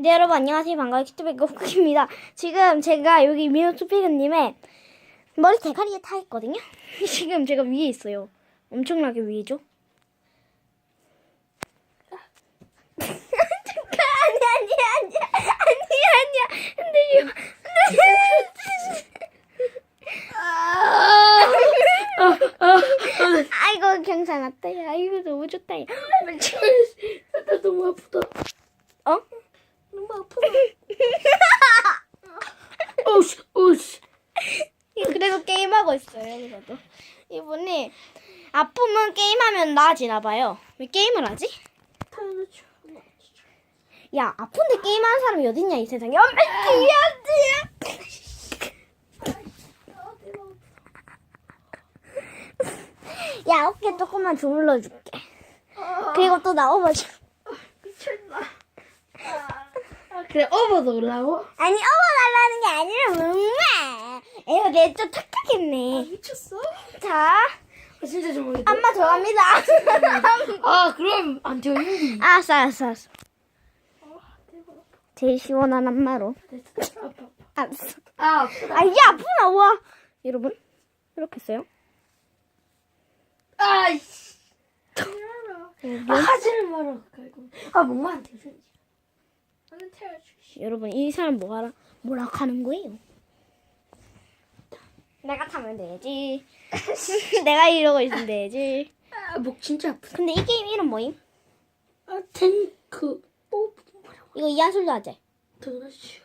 네 여러분 안녕하세요. 반가워요. 키트백거 후크입니다. 지금 제가 여기 미노투피그님의 머리 대가리에 타 있거든요? 지금 제가 위에 있어요. 엄청나게 위에죠? 잠깐 아니 아니 아니 아니 아니야. 흔들려 흔들려 아이고 괜찮았다 야. 이거 너무 좋다. 야. 나 너무 아프다. 아프다. 오씨, 오씨. 그래도 게임하고 있어요, 그래도. 이분이 아프면 게임하면 나아지나 봐요. 왜 게임을 하지? 야, 아픈데 게임하는 사람이 어딨냐, 이 세상에. 엄마, 귀여지 야, 어깨 조금만 주물러 줄게. 그리고 또 나와봐줘. 미쳤나. 아, 그래, 업어서 올라고? 아니, 어머달라는 게 아니라, 엄마. 에휴, 내좀 착각했네. 미쳤어? 자, 아, 진짜 정말. 엄마 들어갑니다. 아, 그럼 안 돼요, 힘이. 알았어, 알았어, 알았어. 아, 대박. 제일 시원한 엄마로. 됐어. 아파. 알았어. 아, 아프다. 아, 이게 아프나, 와. 여러분, 이렇게 했어요. 아이씨. 아, 하지를. 아, 뭔가 안 돼요, 진짜. 나는. 여러분, 이 사람 뭐 하라, 뭐라 하는 거예요? 내가 타면 되지. 내가 이러고 있으면 되지. 아, 목 진짜 아프다. 근데 이 게임 이름 뭐임? 아, 탱크. 오, 뭐라고. 이거 이한술도 하자. 도넛이요.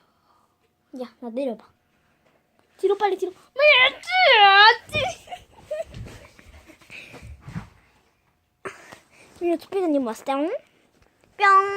야, 나 내려봐. 뒤로 빨리 뒤로. 뭐였지? 이거 투피드님 왔어요? 뿅.